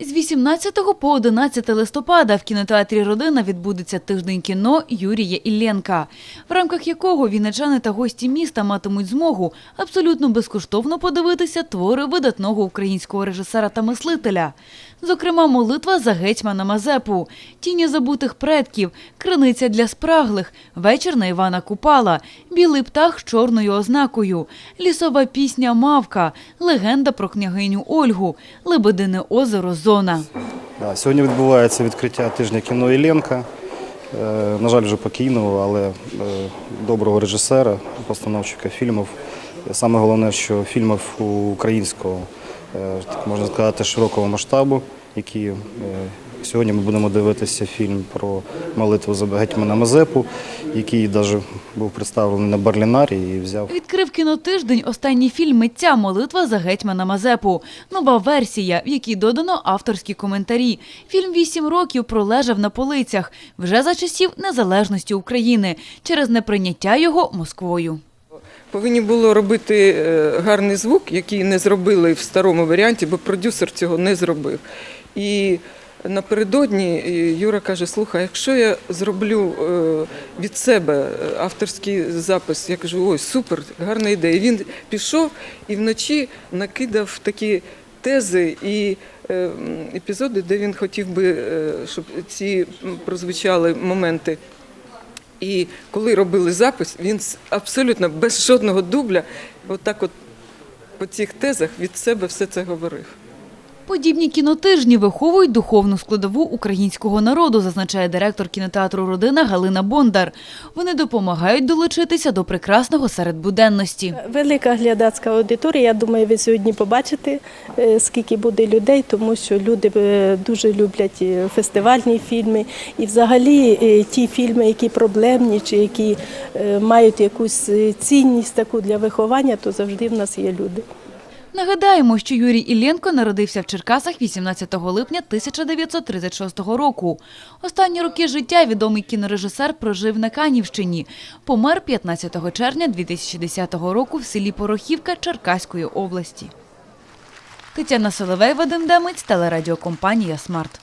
З 18 по 11 листопада в кінотеатрі Родина відбудеться тиждень кіно Юрія Ілленка, в рамках якого вінничани та гості міста матимуть змогу абсолютно безкоштовно подивитися твори видатного українського режисера та мислителя. Зокрема, молитва за гетьмана Мазепу, тіні забутих предків, криниця для спраглих, вечір на Івана Купала, білий птах з чорною ознакою, лісова пісня Мавка, легенда про княгиню Ольгу, Лебедине озеро Зона. Сьогодні відбувається відкриття тижня кіно Іллєнка. Е, На жаль, вже покійного, але е, доброго режисера, постановщика фільмів. Саме головне, що фільмів українського, так можна сказати, широкого масштабу, які е, сьогодні ми будемо дивитися фільм про молитву за гетьмана Мазепу, який навіть був представлений на Барлінарі і взяв Відкрив кінотиждень останній фільм митця «Молитва за гетьмана Мазепу». Нова версія, в якій додано авторські коментарі. Фільм вісім років пролежав на полицях вже за часів незалежності України через неприйняття його Москвою. Повинні було робити е, гарний звук, який не зробили в старому варіанті, бо продюсер цього не зробив. І напередодні е, Юра каже: слухай, якщо я зроблю е, від себе авторський запис, я кажу, ой, супер, гарна ідея. Він пішов і вночі накидав такі тези і епізоди, де він хотів би, щоб ці прозвучали моменти. І коли робили запис, він абсолютно без жодного дубля, отак от по цих тезах від себе все це говорив. Подібні кінотижні виховують духовну складову українського народу, зазначає директор кінотеатру «Родина» Галина Бондар. Вони допомагають долучитися до прекрасного серед буденності. Велика глядацька аудиторія. Я думаю, ви сьогодні побачите, е, скільки буде людей, тому що люди е, дуже люблять е, фестивальні фільми. І взагалі ті фільми, які проблемні чи які мають якусь цінність таку для виховання, то завжди в нас є люди. Нагадаємо, що Юрій Ілленко народився в Черкасах 18 липня 1936 року. Останні роки життя відомий кінорежисер прожив на Канівщині. Помер 15 червня 2010 року в селі Порохівка Черкаської області. Тетяна Соловей, Вадим Демець, телерадіокомпанія «Смарт».